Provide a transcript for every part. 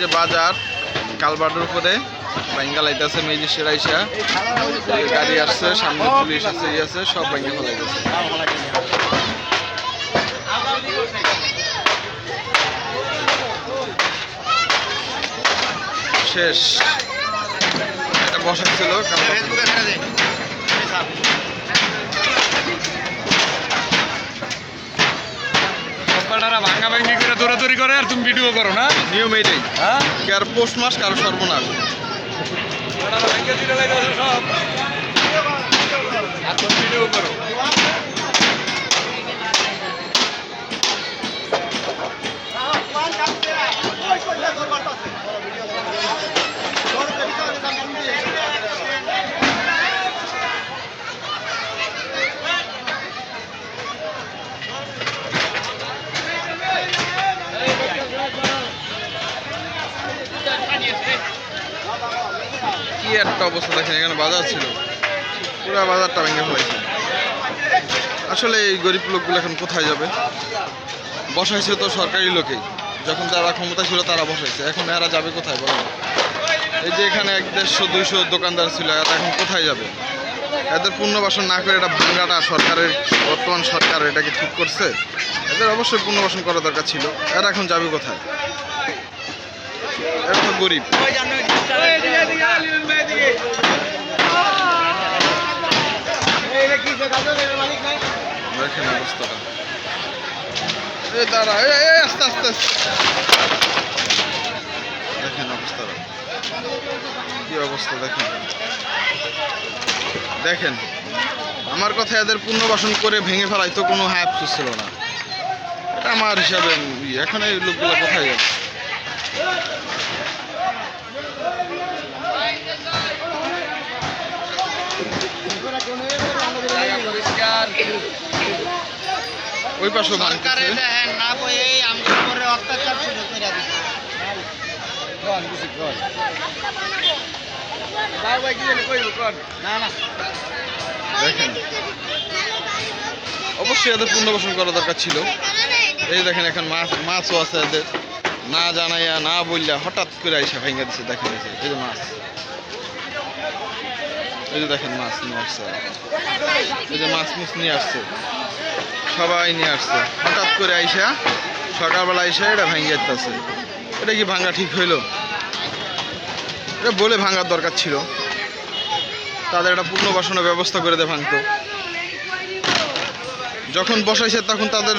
যে বাজার, কালবাটের উপরে ব্যাঙ্গা লাইতেছে এই যে গাড়ি আসছে, সামনে পুলিশ আছে, ই আছে, সব ব্যাঙ্গে ফেলাইতেছে শেষ। এটা বসা ছিল ভাঙ্গা করে দৌড়াদৌড়ি করে আর তুমি ভিডিও করো না? নিয়ম এইটাই হ্যাঁ? কার পৌষ মাস কারও সর্বনাশ। আর তুমি ভিডিও করো। কি একটা অবস্থা দেখেন, এখানে বাজার ছিল। পুরো বাজারটা ভেঙে ফেলাইছে। আসলে এই গরিব লোকগুলো এখন কোথায় যাবে? বসাইছে তো সরকারি লোকেই যখন তারা ক্ষমতা ছিল তারা বসাইছে। এখন এরা যাবে কোথায় বলেন? এই যে এখানে এক দেড়শো, দুইশো দোকানদার ছিল, এরা এখন কোথায় যাবে? এদের পুনর্বাসন না করে এটা ভাঙ্গাটা সরকারের, বর্তমান সরকার এটাকে ঠিক করছে? এদের অবশ্যই পুনর্বাসন করা দরকার ছিল। এরা এখন যাবে কোথায়? এরা তো গরিব দাঁড়া আস্তে আস্তে। দেখেন অবস্থাটা। কি অবস্থা, দেখেন। দেখেন, আমার কথা এদের পুনর্বাসন করে ভেঙে ফেলাই তো কোনো হায় আফসোস ছিল না। এটা আমার হিসাবে এখন এই লোকগুলো কোথায় যাবে ওই সরকারে দেখেন না বই আমাদের উপরে অত্যাচার শুরু করে দিচ্ছে না না। দেখেন অবশ্যই এদের পুনর্বাসন করা দরকার ছিল। এই দেখেন এখন মাছ মাছও আছে এদের। না জানাইয়া না বললা হঠাৎ করে আইসা ভেঙে দিচ্ছে দেখেন এই এই যে মাছ। এই যে দেখেন মাছ নিয়ে আসছে। এই যে মাছ মুছ নিয়ে আসছে। সবাই নিয়ে আসছে। হঠাৎ করে আইসা সকালবেলা আইসা এটা ভেঙে যেতেছে এটা কি ভাঙা ঠিক হইল? এটা বলে ভাঙার দরকার ছিল। তাদের একটা পুনর্বাসনের ব্যবস্থা করে দেয় ভাঙতো। যখন বসাইছে তখন তাদের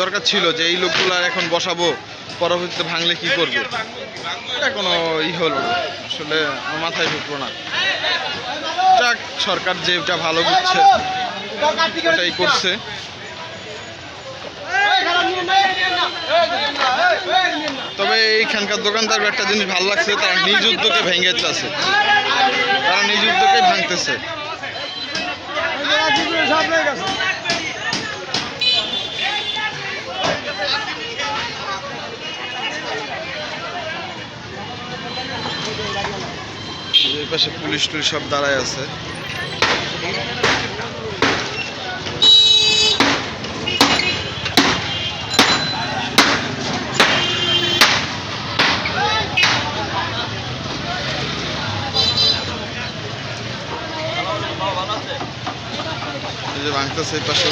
দরকার ছিল যে এই লোকগুলা এখন বসাবো, পরবর্তীতে ভাঙলে কি করবে? এটা কোনো ই হলো আসলে মাথায় ঢুকলো না। যাক সরকার যেটা ভালো করছে, ওটাই করছে। তবে এইখানকার দোকানদার একটা জিনিস ভালো লাগছে, তারা নিজ উদ্যোগে ভেঙে যাচ্ছে তারা নিজ উদ্যোগে ভাঙতেছে। পাশে পুলিশ টুলিশ সব দাঁড়ায় আছে। যে ভাঙতেছে এই পাশে।